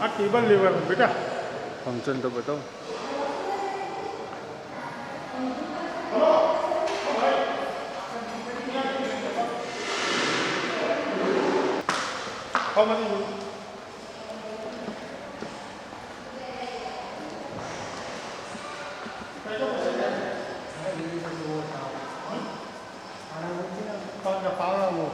આ ટેબલ લેવાનું બેટા ફંક્શન તો બતાવો How many? પાવડા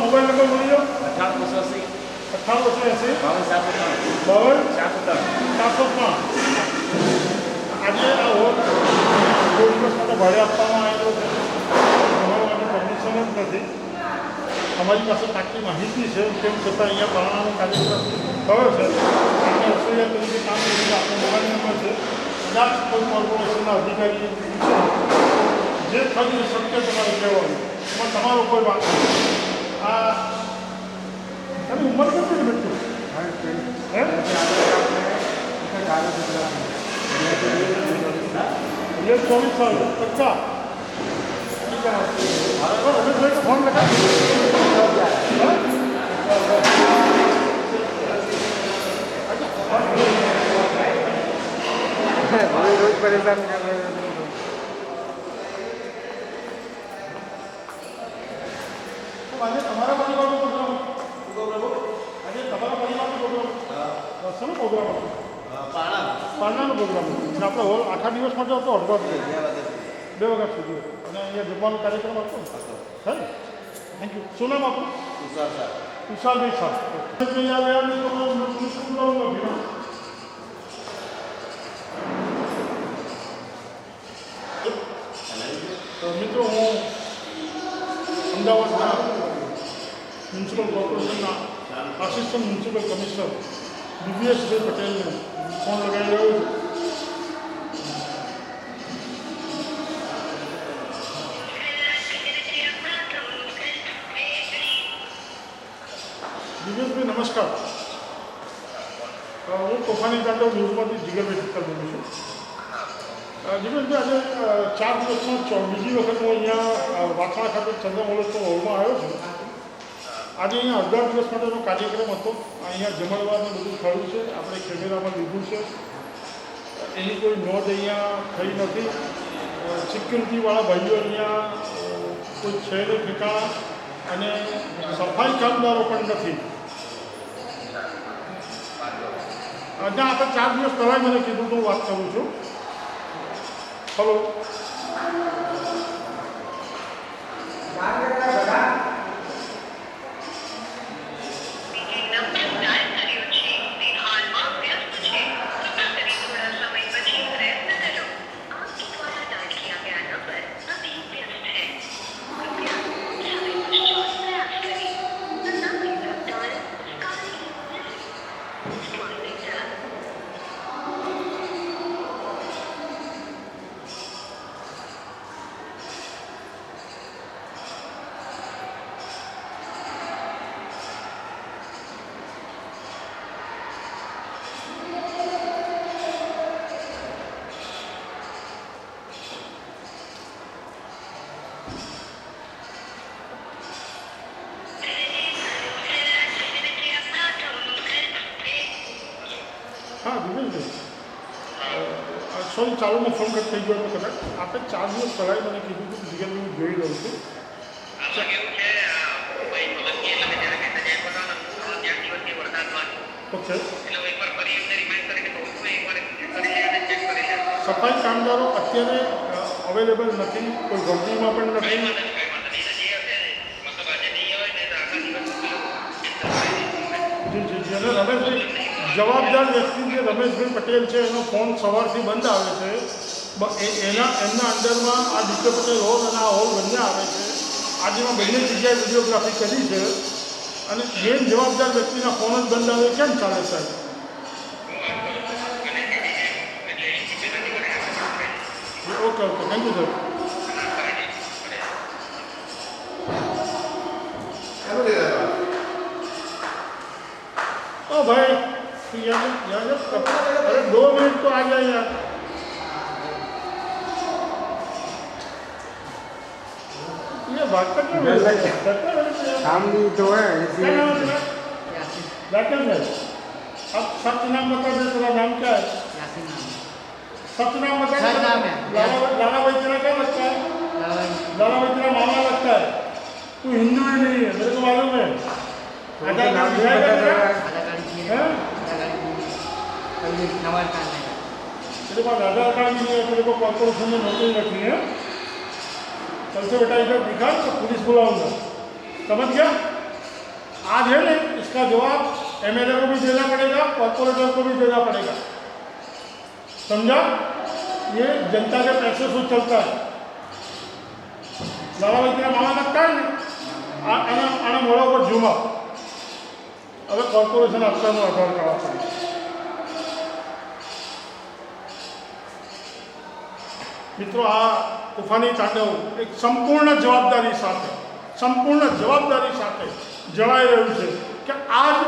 મોબાઈલ નંબર મળી જાઓ અઠાણું બસો અસી અઠ્ઠાણું બસો એંસી બાવન સાતસો ત્રણ બાવન ચારસો ત્રણ ચારસો પાંચ આજે આ હોલ કોઈ ભાડે આપવામાં આવેલો છે પરમિશન જ નથી પાસે આટલી માહિતી છે તેમ છતાં અહીંયા પરણાનો કાર્યક્રમ થયો છે આપણે રસોઈયા તરીકે કામ કરીને આપણો મોબાઈલ નંબર છે કદાચ કોઈ કોર્પોરેશનના અધિકારીએ પૂછે જે થયું એ શક્ય તમારે કહેવાનું એમાં તમારો કોઈ વાંક નથી. આ તારી ઉંમર કેટલી છે બેટું હે ये चौबीस साल पक्का ठीक है अरे अभी भाई का फोन लगा રોજ પરેશાન. આજે તમારા પરિવારનો પ્રોગ્રામ આજે તમારા પરિવારનો પ્રોગ્રામ શેનો પ્રોગ્રામ પારણાનો પ્રોગ્રામ અને આપણે હોલ આખા દિવસ માટે હતો અડધો બે વાગ્યા સુધી અને અહીંયા જમવાનો કાર્યક્રમ હતો છે થેન્ક યુ શું શાહ અહીંયા આવ્યા పొందవలసిన municipal corporation assistant municipal commissioner Divyasri పటేల్ని ఫోన్లు గారు दिव्यश्री नमस्कार वो तोफानी कांड निर्माती जिगर व्यक्त कर જીગરભાઈ આજે ચાર દિવસમાં બીજી વખત હું અહીંયા વાસણા ખાતે ચંદ્રમહોત્સવ હોલમાં આવ્યો છું. આજે અહીંયા અઢાર દિવસ માટેનો કાર્યક્રમ હતો. અહીંયા જમણવારને બધું થયું છે. આપણે કેમેરામાં લીધું છે. એની કોઈ નોંધ અહીંયા થઈ નથી. સિક્યુરિટીવાળા ભાઈઓ અહીંયા કોઈ છે નહીં ઠેકાણા અને સફાઈ કામદારો પણ નથી. આજે આપણે ચાર દિવસ પહેલાં મને કીધું તો વાત કરું છું. Falou. Vai, vai, vai. હા દિનેશભાઈ સોરી ચાલુમાં ફોન કટ થઈ ગયો હતો કદાચ આપણે ચાર દિવસ પહેલાં મને કીધું હતું કે જીગર હું જોઈ લઉં છું આમાં કેવું છે આ ભાઈ સોલંકી એટલે મેં જ્યારે મેસેજ આપ્યો હતો ને ત્યાર દિવસથી વરસાદમાં ઓકે એટલે હું એકવાર ફરી એમને રિમાઇન્ડ કરીને કહું છું એકવાર ચેક કરી લે અને ચેક કરી લે સફાઈ કામદારો અત્યારે અવેલેબલ નથી કોઈ કંપનીમાં પણ કઈ નથી વાંધો નહીં કઈ વાંધો નહીં જે હશે મતલબ આજે નહીં હોય ને તો આખા દિવસ જી જી જી અને રમેશભાઈ જવાબદાર વ્યક્તિ જે રમેશભાઈ પટેલ છે એનો ફોન સવારથી બંધ આવે છે. એના એમના અંદરમાં આ ડીકે પટેલ હોલ અને આ હોલ બંને આવે છે. આજેમાં બંને જગ્યાએ વિડીયોગ્રાફી કરી છે. અને મેન જવાબદાર વ્યક્તિના ફોન જ બંધ આવે કેમ ચાલે સાહેબ? Okay okay thank you sir ઓ ભાઈ तू यहाँ से यहाँ से कपड़ा अरे दो मिनट तो आ जाए यार ये बात कर क्यों डर लग रहे हो? काम भी तो है नाम है अब सत्य नाम बता दे तेरा नाम क्या है सत्य नाम बता सर लाला भाई तेरा क्या लगता है लाला भाई तेरा मामा लगता है तू हिंदू ही नहीं है मेरे को मालूम है आधार कार्ड दिखाएगा तेरा? चला हैं? तेरे पास आधार कार्ड भी नहीं है तेरे को कॉर्पोरेशन में नौकरी रखनी है कल से बेटा इधर दिखा तो पुलिस बुलाऊंगा समझ गया आज है ना इसका जवाब एमएलए को भी देना पड़ेगा कॉर्पोरेटर को भी देना पड़ेगा समझा ये जनता के पैसे से चलता है लाला भाई तेरा मामा लगता है ना आ- आना आना मोड़ा पर झूमा હવે કોર્પોરેશન આપવાનું આધાર કાર્ડ મિત્રો, આ તોફાની તાંડવ એક સંપૂર્ણ જવાબદારી સાથે, સંપૂર્ણ જવાબદારી સાથે જણાઈ રહ્યું છે કે આ જ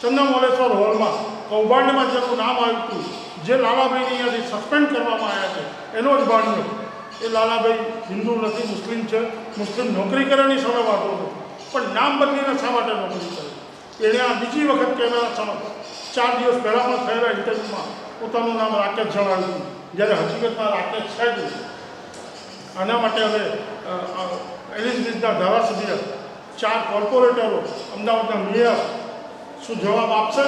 ચંદમોલેશ્વર હોલમાં, કૌભાંડમાં જેનું નામ આવ્યું હતું, જે લાલાભાઈની અહીંયાથી સસ્પેન્ડ કરવામાં આવ્યા છે, એનો જ બાણિયો એ લાલાભાઈ હિન્દુ નથી, મુસ્લિમ છે, મુસ્લિમ નોકરી કરે એની સામે વાતો નથી પણ નામ બદલીને શા માટે નોકરી કરે? એણે આ બીજી વખત કેમેરા સમક્ષ ચાર દિવસ પહેલાંમાં થયેલા ઇન્ટરવ્યૂમાં પોતાનું નામ રાકેશ જણાવ્યું. જ્યારે હકીકતમાં રાકેશ છે જ આના માટે હવે એલિઝબેથના ધારાસભ્ય ચાર કોર્પોરેટરો અમદાવાદના મેયર શું જવાબ આપશે?